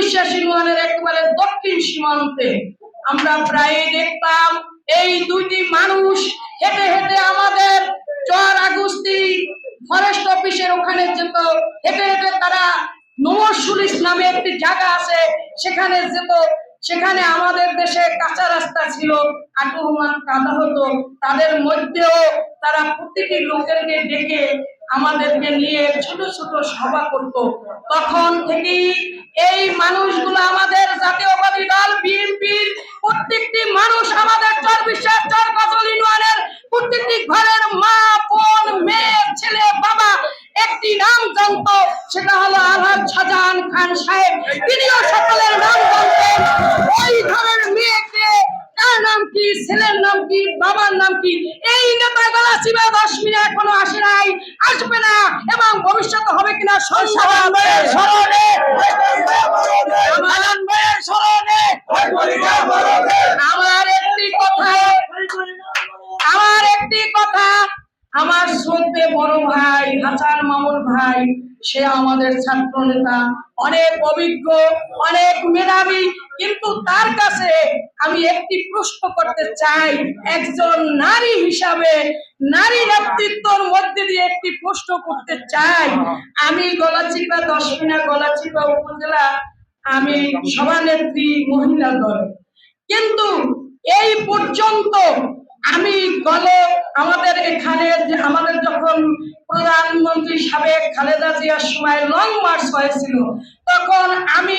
বিশ্বাস ইউনিয়নের একেবারে দক্ষিণ সীমান্তে আমরা প্রায় দেখতাম এই দুইটি মানুষ হেঁটে হেঁটে আমাদের চর আগুস্তি ফরেস্ট অফিসের ওখানে যেত। হেঁটে হেঁটে তারা নমরসুলিশ নামে একটি জায়গা আছে, সেখানে যেত। সেখানে আমাদের দেশে কাঁচা রাস্তা ছিল আটুমান কাদা হতো। তাদের মধ্যেও তারা প্রতিটি লোকেরকে ডেকে আমাদেরকে নিয়ে ছোট ছোট সভা করত। তখন থেকেই এই মানুষগুলো আমাদের জাতীয়বাদী দল বিএনপির প্রত্যেকটি মানুষ আমাদের চর বিশ্বাস চর গজল ইউনিয়নের প্রত্যেকটি ঘরের মা বোন মেয়ে ছেলে বাবা একটি নাম জানতো সেটা হলো আলহাজ শাহজাহান খান সাহেব তিনিও সকলের নাম জানতেন। ওই ঘরের মেয়েকে কার নাম কি ছেলের নাম কি বাবার নাম কি? এই নেতা গলা চিবে দশ মিনিট এখনও আসে নাই আসবে না এবং ভবিষ্যতে হবে কিনা সংসদ স্মরণে স্মরণে। আমার একটি কথা আমার একটি কথা আমার শ্রদ্ধে বড় ভাই, হাসান মামুন ভাই, সে আমাদের ছাত্র নেতা। অনেক অভিজ্ঞ, অনেক মেধাবী, কিন্তু তার কাছে আমি একটি প্রশ্ন করতে চাই। একজন নারী হিসাবে নারী নেতৃত্বর মধ্যে দিয়ে একটি প্রশ্ন করতে চাই। আমি গলাচিপা দশমিনা, গলাচিপা উপজেলা, আমি সভানেত্রী মহিলা দল। কিন্তু এই পর্যন্ত আমি গত আমাদের এখানে যে আমাদের যখন প্রধানমন্ত্রী সাবেক খালেদা জিয়ার সময় লং মার্চ হয়েছিল, তখন আমি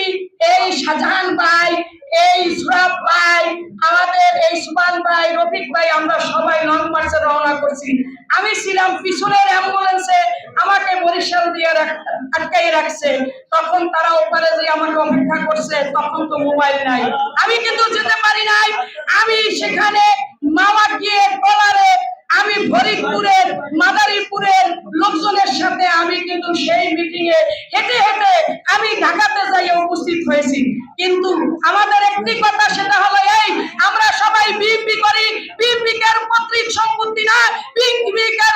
এই শাহজাহান ভাই, এই সুরাব ভাই, আমাদের এই সুবান ভাই, রফিক ভাই আমরা সবাই লং মার্চে রওনা করছি। আমি ছিলাম পিছনের অ্যাম্বুলেন্সে আমাকে বরিশাল দিয়ে আটকাই রাখছে। তখন তারা ওপারে যে আমাকে অপেক্ষা করছে, তখন তো মোবাইল নাই। আমি কিন্তু যেতে পারি নাই। আমি সেখানে মামা গিয়ে কলারে আমি ফরিদপুরের মাদারীপুরের লোকজনের সাথে আমি কিন্তু সেই মিটিং এ হেঁটে হেঁটে আমি ঢাকাতে যাই উপস্থিত হয়েছি। কিন্তু আমাদের একটি কথা সেটা হলো এই, আমরা সবাই বিএনপি করি। বিএনপি কার পৈতৃক সম্পত্তি না বিএনপি কার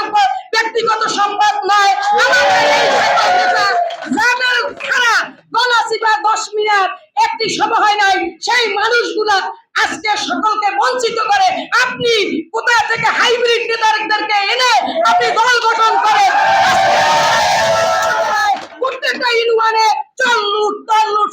ব্যক্তিগত সম্পদ নয়। আমাদের এই সকল নেতা যাদের খারাপ গলাচিপা দশ মিনিট একটি সভা হয় নাই, সেই মানুষগুলা আজকে সকলকে বঞ্চিত করে। আপনি কোথা থেকে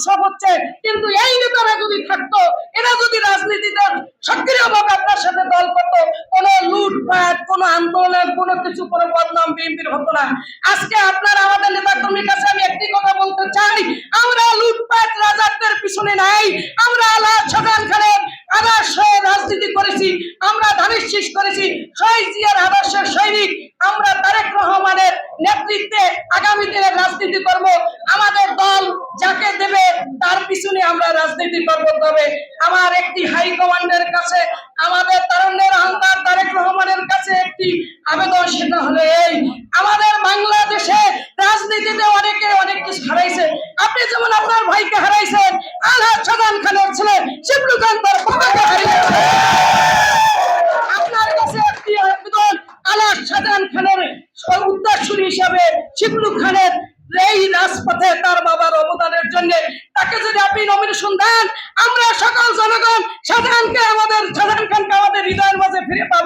তল লুট সব হচ্ছে। কিন্তু এই নেতারা যদি থাকতো, এরা যদি রাজনীতিতে সক্রিয়ভাবে আপনার সাথে দল করতো, কোনো লুটপাট, কোনো আন্দোলন, কোনো কিছু, কোনো বদনাম বিএনপির হতো না। আজকে আপনার আমাদের নেতা কর্মীর কাছে আমি একটি কথা বলতে চাই, আমরা লুটপাট রাজাত্বের পিছনে নাই, আমরা আল্লাহ ছগান খানের আদর্শে রাজনীতি করেছি, আমরা ধানের শীষ করেছি, শহীদ জিয়ার আদর্শের সৈনিক, আমরা তারেক রহমানের নেতৃত্বে আগামী দিনে রাজনীতি করব। আমাদের দল পিছনে আমরা রাজনীতি করব তবে আমার একটি হাই কমান্ডের কাছে, আমাদের তারুণ্যের অহংকার তারেক রহমানের কাছে একটি আবেদন, সেটা হলো এই, আমাদের বাংলাদেশে রাজনীতিতে অনেকে অনেক কিছু হারাইছে। আপনি যেমন আপনার ভাইকে হারাইছেন, আলহাজ সাদান খানের ছেলে শিবলু খান বাবাকে হারিয়েছে আপনার হিসাবে শিবলু খানের এই রাজপথে তার বাবার অবদানের জন্য তাকে যদি আপনি নমিনেশন দেন, আমরা সকল জনগণ শাহজাহানকে আমাদের শাহজাহান খানকে আমাদের হৃদয়ের মাঝে ফিরে পাবো।